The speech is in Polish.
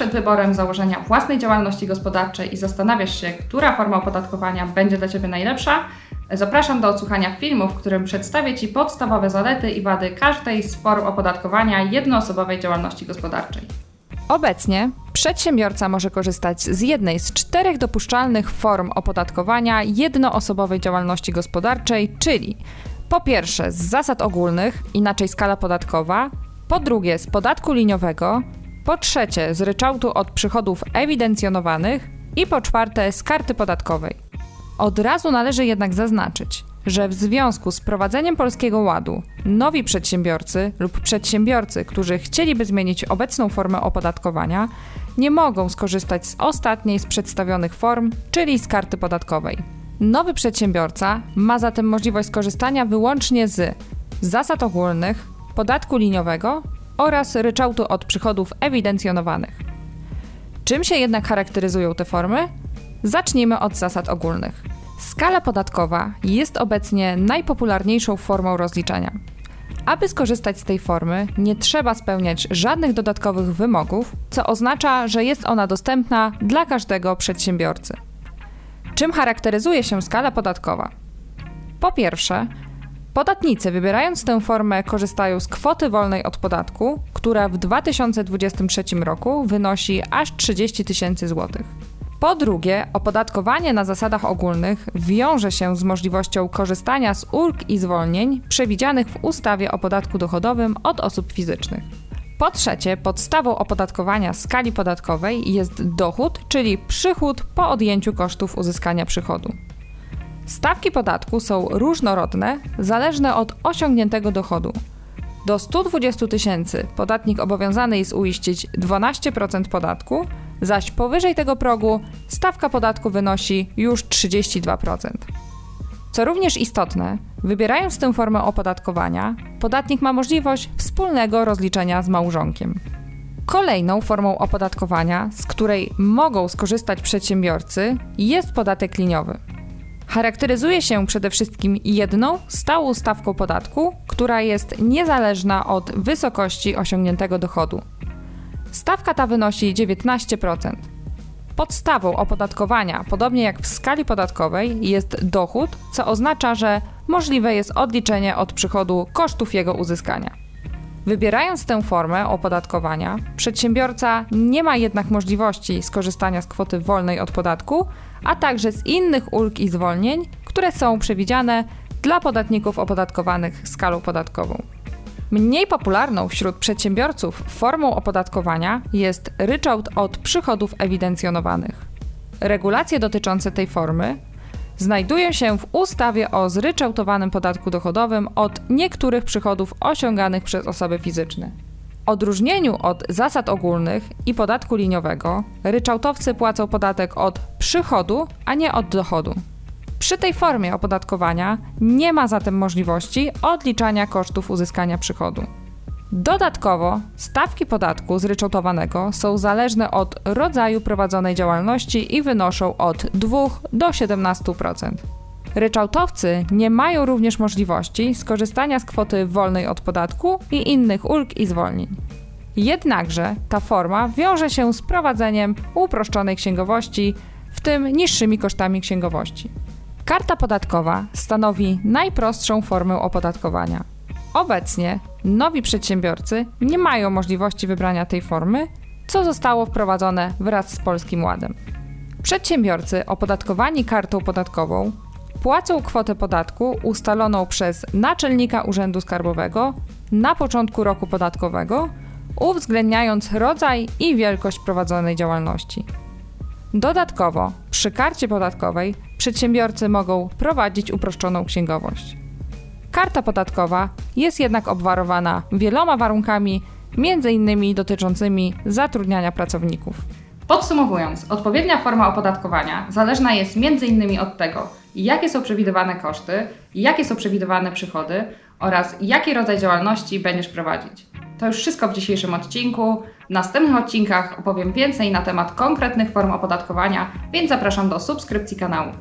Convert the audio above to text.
Przed wyborem założenia własnej działalności gospodarczej i zastanawiasz się, która forma opodatkowania będzie dla Ciebie najlepsza? Zapraszam do odsłuchania filmu, w którym przedstawię Ci podstawowe zalety i wady każdej z form opodatkowania jednoosobowej działalności gospodarczej. Obecnie przedsiębiorca może korzystać z jednej z czterech dopuszczalnych form opodatkowania jednoosobowej działalności gospodarczej, czyli po pierwsze z zasad ogólnych, inaczej skala podatkowa, po drugie z podatku liniowego, po trzecie z ryczałtu od przychodów ewidencjonowanych i po czwarte z karty podatkowej. Od razu należy jednak zaznaczyć, że w związku z prowadzeniem Polskiego Ładu nowi przedsiębiorcy lub przedsiębiorcy, którzy chcieliby zmienić obecną formę opodatkowania, nie mogą skorzystać z ostatniej z przedstawionych form, czyli z karty podatkowej. Nowy przedsiębiorca ma zatem możliwość skorzystania wyłącznie z zasad ogólnych, podatku liniowego oraz ryczałtu od przychodów ewidencjonowanych. Czym się jednak charakteryzują te formy? Zacznijmy od zasad ogólnych. Skala podatkowa jest obecnie najpopularniejszą formą rozliczania. Aby skorzystać z tej formy, nie trzeba spełniać żadnych dodatkowych wymogów, co oznacza, że jest ona dostępna dla każdego przedsiębiorcy. Czym charakteryzuje się skala podatkowa? Po pierwsze, podatnicy wybierając tę formę korzystają z kwoty wolnej od podatku, która w 2023 roku wynosi aż 30 tysięcy złotych. Po drugie, opodatkowanie na zasadach ogólnych wiąże się z możliwością korzystania z ulg i zwolnień przewidzianych w ustawie o podatku dochodowym od osób fizycznych. Po trzecie, podstawą opodatkowania skali podatkowej jest dochód, czyli przychód po odjęciu kosztów uzyskania przychodu. Stawki podatku są różnorodne, zależne od osiągniętego dochodu. Do 120 tysięcy podatnik obowiązany jest uiścić 12% podatku, zaś powyżej tego progu stawka podatku wynosi już 32%. Co również istotne, wybierając tę formę opodatkowania, podatnik ma możliwość wspólnego rozliczenia z małżonkiem. Kolejną formą opodatkowania, z której mogą skorzystać przedsiębiorcy, jest podatek liniowy. Charakteryzuje się przede wszystkim jedną stałą stawką podatku, która jest niezależna od wysokości osiągniętego dochodu. Stawka ta wynosi 19%. Podstawą opodatkowania, podobnie jak w skali podatkowej, jest dochód, co oznacza, że możliwe jest odliczenie od przychodu kosztów jego uzyskania. Wybierając tę formę opodatkowania, przedsiębiorca nie ma jednak możliwości skorzystania z kwoty wolnej od podatku, a także z innych ulg i zwolnień, które są przewidziane dla podatników opodatkowanych skalą podatkową. Mniej popularną wśród przedsiębiorców formą opodatkowania jest ryczałt od przychodów ewidencjonowanych. Regulacje dotyczące tej formy znajdują się w ustawie o zryczałtowanym podatku dochodowym od niektórych przychodów osiąganych przez osoby fizyczne. Odróżnieniu od zasad ogólnych i podatku liniowego, ryczałtowcy płacą podatek od przychodu, a nie od dochodu. Przy tej formie opodatkowania nie ma zatem możliwości odliczania kosztów uzyskania przychodu. Dodatkowo stawki podatku zryczałtowanego są zależne od rodzaju prowadzonej działalności i wynoszą od 2 do 17%. Ryczałtowcy nie mają również możliwości skorzystania z kwoty wolnej od podatku i innych ulg i zwolnień. Jednakże ta forma wiąże się z prowadzeniem uproszczonej księgowości, w tym niższymi kosztami księgowości. Karta podatkowa stanowi najprostszą formę opodatkowania. Obecnie nowi przedsiębiorcy nie mają możliwości wybrania tej formy, co zostało wprowadzone wraz z Polskim Ładem. Przedsiębiorcy opodatkowani kartą podatkową płacą kwotę podatku ustaloną przez naczelnika Urzędu Skarbowego na początku roku podatkowego, uwzględniając rodzaj i wielkość prowadzonej działalności. Dodatkowo, przy karcie podatkowej przedsiębiorcy mogą prowadzić uproszczoną księgowość. Karta podatkowa jest jednak obwarowana wieloma warunkami, m.in. dotyczącymi zatrudniania pracowników. Podsumowując, odpowiednia forma opodatkowania zależna jest m.in. od tego, jakie są przewidywane koszty, jakie są przewidywane przychody oraz jaki rodzaj działalności będziesz prowadzić. To już wszystko w dzisiejszym odcinku. W następnych odcinkach opowiem więcej na temat konkretnych form opodatkowania, więc zapraszam do subskrypcji kanału.